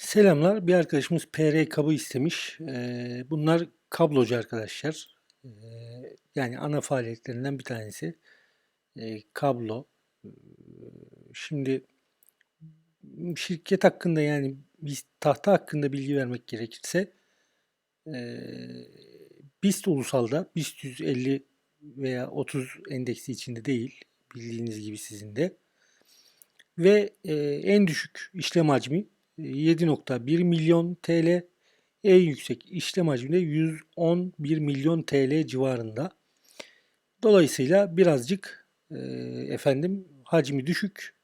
Selamlar. Bir arkadaşımız PR kabı istemiş. Ee, bunlar kablocu arkadaşlar. Ee, yani ana faaliyetlerinden bir tanesi. Ee, kablo. Şimdi şirket hakkında yani biz tahta hakkında bilgi vermek gerekirse ee, BIST ulusalda BIST 150 veya 30 endeksi içinde değil. Bildiğiniz gibi sizin de. Ve e, en düşük işlem hacmi e, 7.1 milyon TL, en yüksek işlem hacmi de 111 milyon TL civarında. Dolayısıyla birazcık e, efendim hacmi düşük,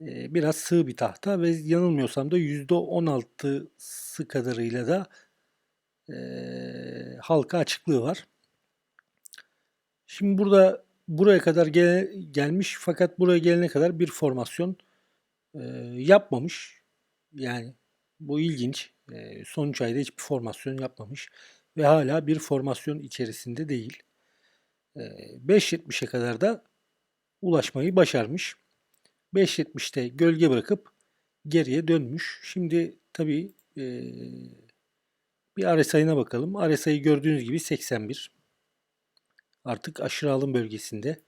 e, biraz sığ bir tahta ve yanılmıyorsam da %16'sı kadarıyla da e, halka açıklığı var. Şimdi burada buraya kadar gel- gelmiş fakat buraya gelene kadar bir formasyon e, yapmamış. Yani bu ilginç. Son 3 ayda hiçbir formasyon yapmamış ve hala bir formasyon içerisinde değil. E, 5.70'e kadar da ulaşmayı başarmış. 5.70'te gölge bırakıp geriye dönmüş. Şimdi tabii e, bir RSI'ına bakalım. RSI'yi gördüğünüz gibi 81 artık aşırı alım bölgesinde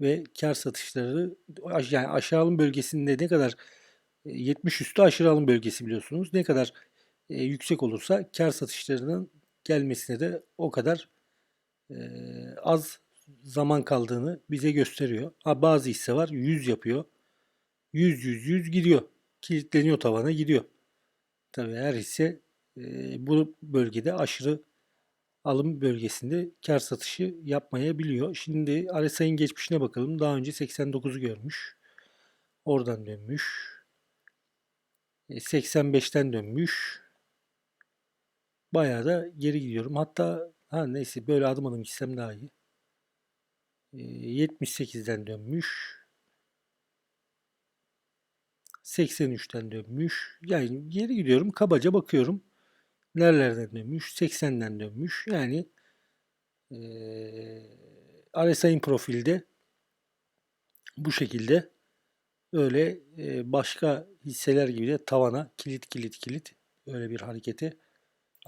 ve kar satışları yani aşağı alım bölgesinde ne kadar 70 üstü aşırı alım bölgesi biliyorsunuz. Ne kadar e, yüksek olursa kar satışlarının gelmesine de o kadar e, az zaman kaldığını bize gösteriyor. Ha bazı hisse var 100 yapıyor. 100 100 100 gidiyor. Kilitleniyor tavana gidiyor. Tabii her hisse e, bu bölgede aşırı alım bölgesinde kar satışı yapmayabiliyor. Şimdi RSI'nin geçmişine bakalım. Daha önce 89'u görmüş. Oradan dönmüş. E, 85'ten dönmüş. Bayağı da geri gidiyorum. Hatta ha neyse böyle adım adım gitsem daha iyi. E, 78'den dönmüş. 83'ten dönmüş. Yani geri gidiyorum. Kabaca bakıyorum. Nerelerden dönmüş? 80'den dönmüş. Yani eee RSI'nin profilde bu şekilde öyle başka hisseler gibi de tavana kilit kilit kilit öyle bir hareketi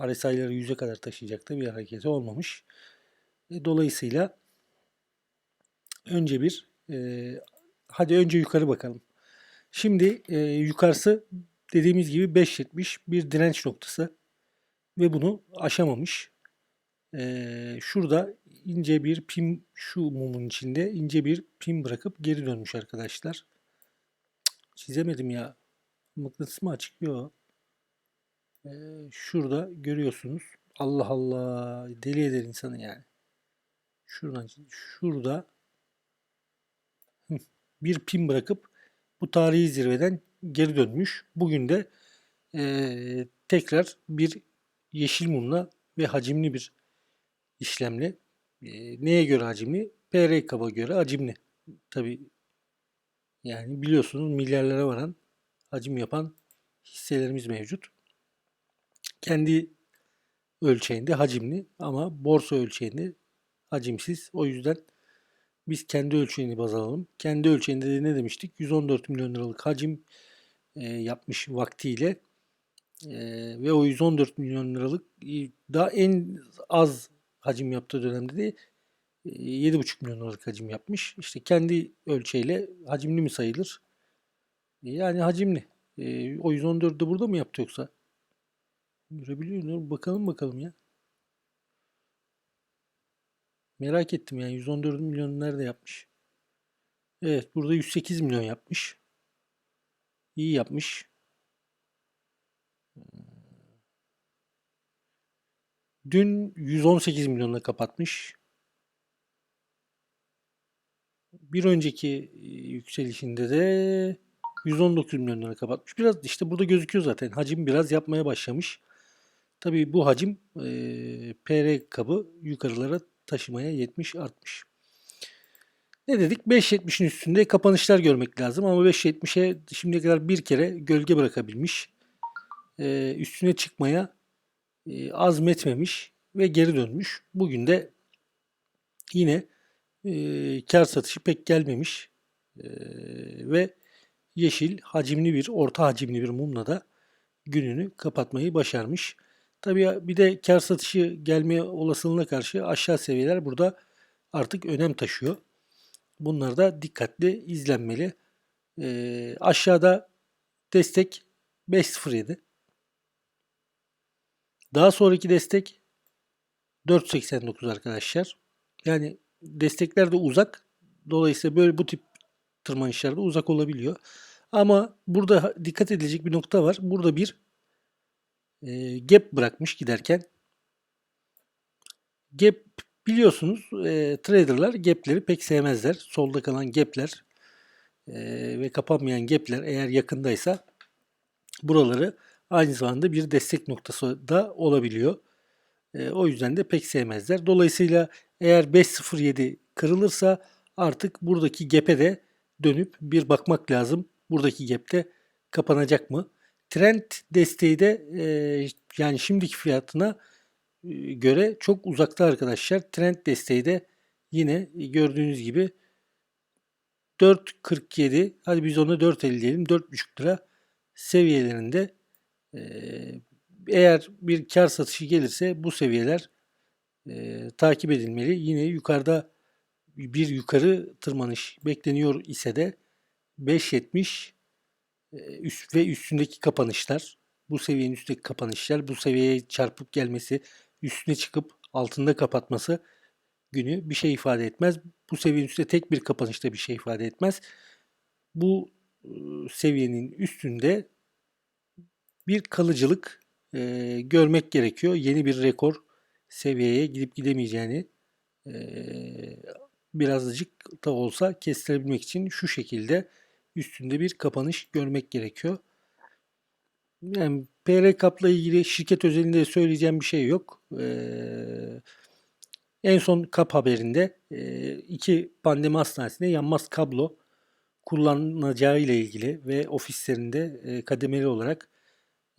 RSI'ları 100'e kadar taşıyacak da bir hareketi olmamış. E, dolayısıyla önce bir hadi önce yukarı bakalım. Şimdi yukarısı dediğimiz gibi 5.70 bir direnç noktası ve bunu aşamamış. Şurada ince bir pim şu mumun içinde ince bir pim bırakıp geri dönmüş arkadaşlar. Çizemedim ya. Mıknatıs mı açık? Yok. Ee, şurada görüyorsunuz. Allah Allah deli eder insanı yani. Şuradan şurada bir pim bırakıp bu tarihi zirveden geri dönmüş. Bugün de eee, tekrar bir yeşil mumla ve hacimli bir işlemle e, neye göre hacimli? PR kaba göre hacimli. Tabi yani biliyorsunuz milyarlara varan hacim yapan hisselerimiz mevcut. Kendi ölçeğinde hacimli ama borsa ölçeğinde hacimsiz. O yüzden biz kendi ölçeğini baz alalım. Kendi ölçeğinde de ne demiştik? 114 milyon liralık hacim e, yapmış vaktiyle e, ve o 114 milyon liralık e, daha en az hacim yaptığı dönemde de 7,5 milyon liralık hacim yapmış. İşte kendi ölçeğiyle hacimli mi sayılır? Yani hacimli. E, o 114'ü de burada mı yaptı yoksa? Görebiliyor muyum? Bakalım bakalım ya. Merak ettim yani 114 milyon nerede yapmış? Evet burada 108 milyon yapmış. İyi yapmış. Dün 118 milyonla kapatmış. Bir önceki e, yükselişinde de 119 milyon lira kapatmış. Biraz işte burada gözüküyor zaten. Hacim biraz yapmaya başlamış. Tabii bu hacim e, PR kabı yukarılara taşımaya yetmiş artmış. Ne dedik? 5.70'in üstünde kapanışlar görmek lazım ama 5.70'e şimdiye kadar bir kere gölge bırakabilmiş. E, üstüne çıkmaya e, azmetmemiş ve geri dönmüş. Bugün de yine e, kar satışı pek gelmemiş E, ve yeşil hacimli bir orta hacimli bir mumla da gününü kapatmayı başarmış. Tabii bir de kar satışı gelme olasılığına karşı aşağı seviyeler burada artık önem taşıyor. Bunlar da dikkatli izlenmeli. Ee, aşağıda destek 5.07. Daha sonraki destek 4.89 arkadaşlar. Yani destekler de uzak. Dolayısıyla böyle bu tip tırmanışlarda uzak olabiliyor. Ama burada dikkat edilecek bir nokta var. Burada bir e, gap bırakmış giderken. Gap biliyorsunuz e, traderlar gapleri pek sevmezler. Solda kalan gapler e, ve kapanmayan gapler eğer yakındaysa buraları aynı zamanda bir destek noktası da olabiliyor. E, o yüzden de pek sevmezler. Dolayısıyla eğer 5.07 kırılırsa artık buradaki gap'e de dönüp bir bakmak lazım. Buradaki gap'te kapanacak mı? Trend desteği de e, yani şimdiki fiyatına e, göre çok uzakta arkadaşlar. Trend desteği de yine gördüğünüz gibi 4.47 hadi biz ona 4.50 diyelim 4.5 lira seviyelerinde e, eğer bir kar satışı gelirse bu seviyeler e, takip edilmeli. Yine yukarıda bir yukarı tırmanış bekleniyor ise de 5.70 e, üst ve üstündeki kapanışlar bu seviyenin üstündeki kapanışlar bu seviyeye çarpıp gelmesi üstüne çıkıp altında kapatması günü bir şey ifade etmez. Bu seviyenin üstünde tek bir kapanışta bir şey ifade etmez. Bu e, seviyenin üstünde bir kalıcılık e, görmek gerekiyor. Yeni bir rekor seviyeye gidip gidemeyeceğini e, birazcık da olsa kestirebilmek için şu şekilde üstünde bir kapanış görmek gerekiyor. Yani PR kapla ilgili şirket özelinde söyleyeceğim bir şey yok. Ee, en son kap haberinde e, iki pandemi hastanesinde yanmaz kablo kullanacağı ile ilgili ve ofislerinde e, kademeli olarak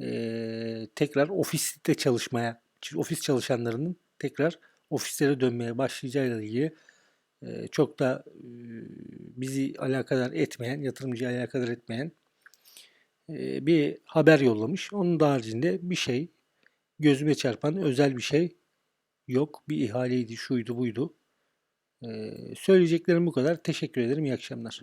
e, tekrar ofiste çalışmaya, ofis çalışanlarının tekrar ofislere dönmeye başlayacağıyla ilgili e, çok da e, bizi alakadar etmeyen, yatırımcı alakadar etmeyen e, bir haber yollamış. Onun da haricinde bir şey, gözüme çarpan özel bir şey yok. Bir ihaleydi, şuydu, buydu. E, söyleyeceklerim bu kadar. Teşekkür ederim. İyi akşamlar.